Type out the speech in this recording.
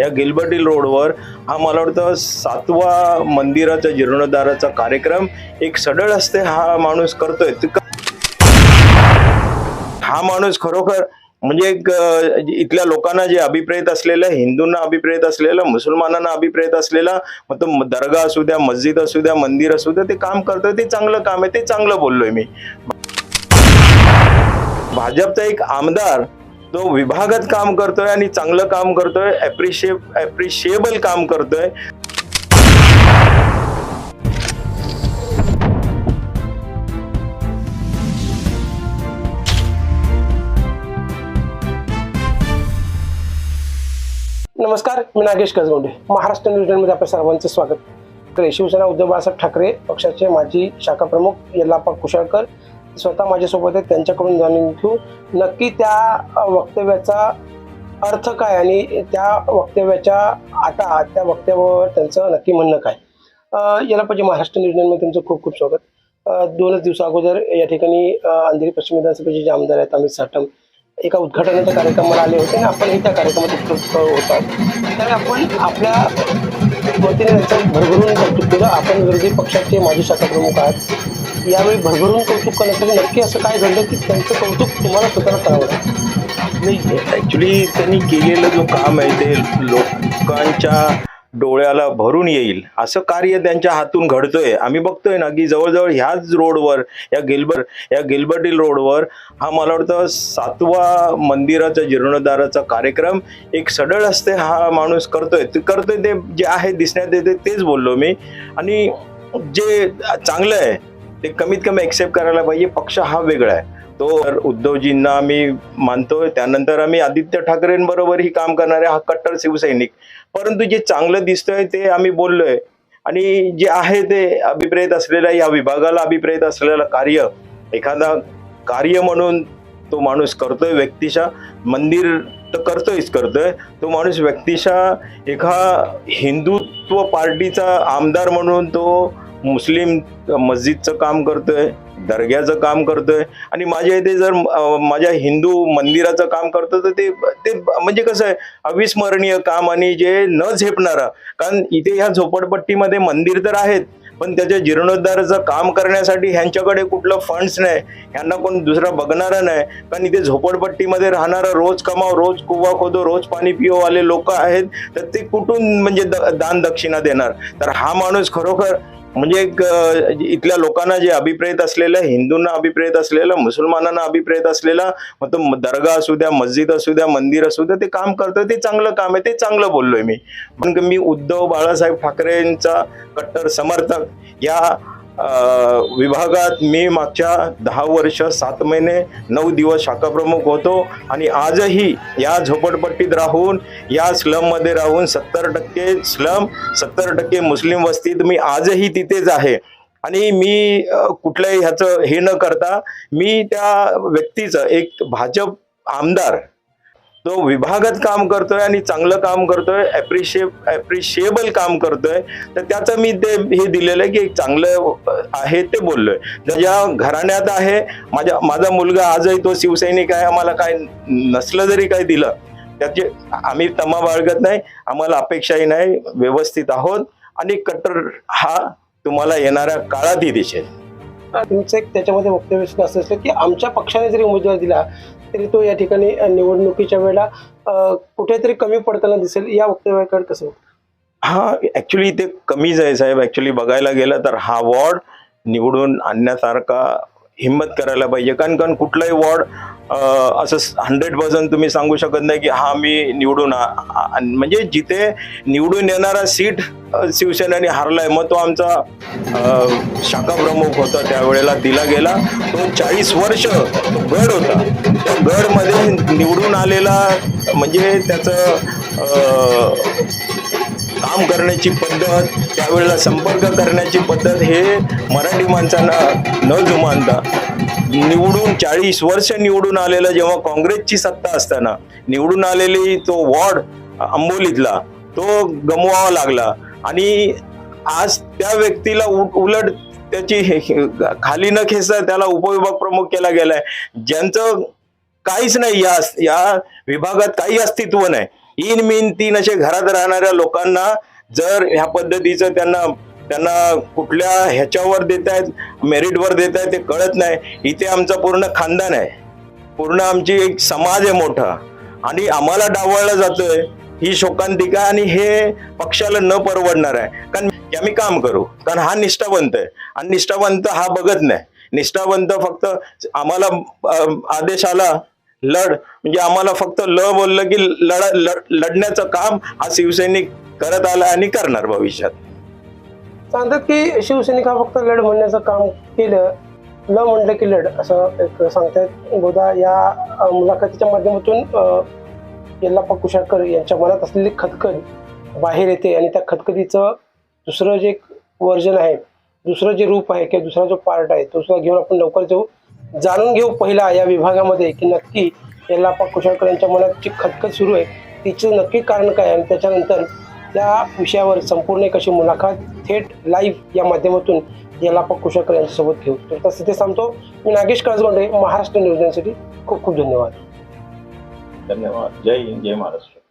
या गिलबर्टील रोडवर हा मला वाटतं सातवा मंदिराचा जीर्णोद्धाराचा कार्यक्रम एक सडळ असते हा माणूस करतोय. हा माणूस खरोखर म्हणजे एक इथल्या लोकांना जे अभिप्रेत असलेलं हिंदूंना अभिप्रेत असलेलं मुसलमानांना अभिप्रेत असलेला मग तो दर्गा असू द्या मस्जिद असू द्या मंदिर असू द्या ते काम करतोय ते चांगलं काम आहे ते चांगलं बोललोय मी. भाजपचा एक आमदार तो विभागात काम करतोय आणि चांगलं काम करतोय अप्रिशिएट अप्रिशिएबल काम करतोय. नमस्कार मी नागेश गजगोंडे महाराष्ट्र न्यूजमध्ये आपल्या सर्वांचं स्वागत. करे शिवसेना उद्धव बाळासाहेब ठाकरे पक्षाचे माजी शाखा प्रमुख यल्लाप्पा कुशाळकर स्वतः माझ्यासोबत आहेत त्यांच्याकडून जाणून घेऊ. नक्की त्या वक्तव्याचा अर्थ काय आणि त्या वक्तव्याच्या आता त्या वक्तव्यावर त्यांचं नक्की म्हणणं काय? याला पाहिजे महाराष्ट्र न्यूजमध्ये तुमचं खूप खूप स्वागत. दोनच दिवसा अगोदर या ठिकाणी अंधेरी पश्चिम विधानसभेचे जे आमदार आहेत अमित साटम एका उद्घाटनाच्या कार्यक्रमाला आले होते आणि आपणही त्या कार्यक्रमात उपस्थित होता. तर आपण आपल्या वतीने त्यांचं भरभरून कौतुक केलं. आपण विरोधी पक्षाचे माजी शाखा प्रमुख आहात. यावेळी भरभरून कौतुक करण्यासाठी नक्की असं काय घडलं की त्यांचं कौतुक तुम्हाला स्वतःला करावं नाही ॲक्च्युली त्यांनी केलेलं जो काम आहे ते लोकांच्या डोळ्याला भरून येईल. असं कार्य त्यांच्या हातून घडतोय. आम्ही बघतोय ना की जवळजवळ ह्याच रोडवर या गिलबर या गिलबर्टील रोडवर हा मला वाटतं सातवा मंदिराचा जीर्णोद्धाराचा कार्यक्रम एक सडळ असते हा माणूस करतोय. ते करतोय ते जे आहे दिसण्यात येते तेच बोललो मी. आणि जे चांगलं आहे ते कमीत कमी एक्सेप्ट करायला पाहिजे. पक्ष हा वेगळा आहे. तो उद्धवजींना आम्ही मानतोय. त्यानंतर आम्ही आदित्य ठाकरेंबरोबरही काम करणारे हा कट्टर शिवसैनिक. परंतु जे चांगलं दिसतंय ते आम्ही बोललोय. आणि जे आहे ते अभिप्रेत असलेल्या या विभागाला अभिप्रेत असलेलं कार्य एखादा कार्य म्हणून तो माणूस करतोय व्यक्तिशा मंदिर तर करतोयच करतोय. तो माणूस व्यक्तिशा एका हिंदुत्व पार्टीचा आमदार म्हणून तो मुस्लिम मस्जिदचं काम करतोय दर्ग्याचं काम करतोय. आणि माझ्या इथे जर माझ्या हिंदू मंदिराचं काम करतो तर ते ते म्हणजे कसं आहे अविस्मरणीय काम आणि जे न झेपणारं. कारण इथे ह्या झोपडपट्टीमध्ये मंदिर तर आहेत पण त्याच्या जीर्णोद्धाराचं काम करण्यासाठी ह्यांच्याकडे कुठलं फंड्स नाही ह्यांना कोण दुसरा बघणारं नाही. कारण इथे झोपडपट्टीमध्ये राहणारा रोज कमाव रोज कुवा खोदो रोज पाणी पिओवाले लोक आहेत तर ते कुठून म्हणजे द- दान दक्षिणा देणार? तर हा माणूस खरोखर म्हणजे एक इथल्या लोकांना जे अभिप्रेत असलेलं हिंदूंना अभिप्रेत असलेलं मुसलमानांना अभिप्रेत असलेला मग तो दर्गा असू द्या मस्जिद असू द्या मंदिर असू द्या ते काम करतं ते चांगलं काम आहे ते चांगलं बोललोय मी. पण मी उद्धव बाळासाहेब ठाकरेंचा कट्टर समर्थक या विभागात मी मागच्या दहा वर्ष सात महिने नऊ दिवस शाखा प्रमुख होतो आणि आजही या झोपडपट्टीत राहून या स्लममध्ये राहून सत्तर टक्के स्लम सत्तर टक्के मुस्लिम वस्तीत मी आजही तिथेच आहे. आणि मी कुठल्याही ह्याचं हे न करता मी त्या व्यक्तीचं एक भाजप आमदार तो विभागात काम करतोय आणि चांगलं काम करतोय अप्रिशिएट ॲप्रिशिएबल काम करतोय. तर त्याचं मी ते हे दिलेलं आहे की एक चांगलं आहे ते बोललोय. ज्या घराण्यात आहे माझ्या माझा मुलगा आजही तो शिवसैनिक आहे आम्हाला काय नसलं जरी काय दिलं त्याचे आम्ही तमा बाळगत नाही आम्हाला अपेक्षाही नाही व्यवस्थित आहोत आणि कट्टर हा तुम्हाला येणाऱ्या काळातही दिसेल तुमचं एक त्याच्यामध्ये वक्तव्य सुद्धा असं असलं की आमच्या पक्षाने जरी उमेदवार दिला तरी तो या ठिकाणी निवडणुकीच्या वेळेला कुठेतरी कमी पडताना दिसेल. या वक्तव्याकडे कसं हा ऍक्च्युली ते कमीच आहे साहेब. ऍक्च्युली बघायला गेलं तर हा वॉर्ड निवडून आणण्यासारखा हिंमत करायला पाहिजे. कारण कारण कुठलाही वॉर्ड असं हंड्रेड पर्सेंट तुम्ही सांगू शकत नाही की हा मी निवडून आ- म्हणजे जिथे निवडून येणारा सीट शिवसेनेने हारलाय मग तो आमचा शाखा प्रमुख होता त्यावेळेला दिला गेला. तो चाळीस वर्ष गड होता. त्या गडमध्ये निवडून आलेला म्हणजे त्याचं काम करण्याची पद्धत त्यावेळेला संपर्क करण्याची पद्धत हे मराठी माणसांना न जुमानता निवडून चाळीस वर्ष निवडून आलेलं जेव्हा काँग्रेसची सत्ता असताना निवडून आलेली तो वॉर्ड आंबोलीतला तो गमवावा लागला. आणि आज त्या व्यक्तीला उलट त्याची हे- खाली न खेचता त्याला उपविभाग प्रमुख केला गेलाय. ज्यांचं काहीच नाही या या विभागात काही अस्तित्व नाही. इन मिन तीन असे घरात राहणाऱ्या लोकांना जर ह्या पद्धतीचं त्यांना त्यांना कुठल्या ह्याच्यावर देत आहेत मेरिटवर देत आहेत ते कळत नाही. इथे आमचं पूर्ण खानदान आहे. पूर्ण आमची एक समाज आहे मोठा. आणि आम्हाला डावळलं जातोय ही शोकांतिका आणि हे पक्षाला न परवडणार आहे. कारण की आम्ही काम करू. कारण हा निष्ठावंत आहे. आणि निष्ठावंत हा बघत नाही. निष्ठावंत फक्त आम्हाला आदेश आला लढ. म्हणजे आम्हाला फक्त ल बोललं की लढा लढण्याचं काम हा शिवसैनिक करत आला आणि करणार भविष्यात. सांगतात की शिवसैनिक हा फक्त लढ म्हणण्याचं काम केलं ल म्हणलं की लढ असं एक सांगतायत गोदा या मुलाखतीच्या माध्यमातून अ, यल्लाप्पा कुशाळकर यांच्या मनात असलेली खतखत बाहेर येते आणि त्या खतखतीचं दुसरं जे वर्जन आहे दुसरं जे रूप आहे किंवा दुसरा जो पार्ट आहे तो सुद्धा घेऊन आपण लवकर जाऊ. जाणून घेऊ पहिला या विभागामध्ये की नक्की यल्लाप्पा कुशाळकर यांच्या मनात जी खतखत सुरू आहे तिचं नक्की कारण काय आणि त्याच्यानंतर त्या विषयावर संपूर्ण एक अशी मुलाखत थेट लाईव्ह या माध्यमातून येलापा कुशळकर यांच्यासोबत घेऊ. तर तसं ते सांगतो मी नागेश काळजगोंडे महाराष्ट्र न्यूजसाठी खूप खूप धन्यवाद. धन्यवाद. जय हिंद जय महाराष्ट्र.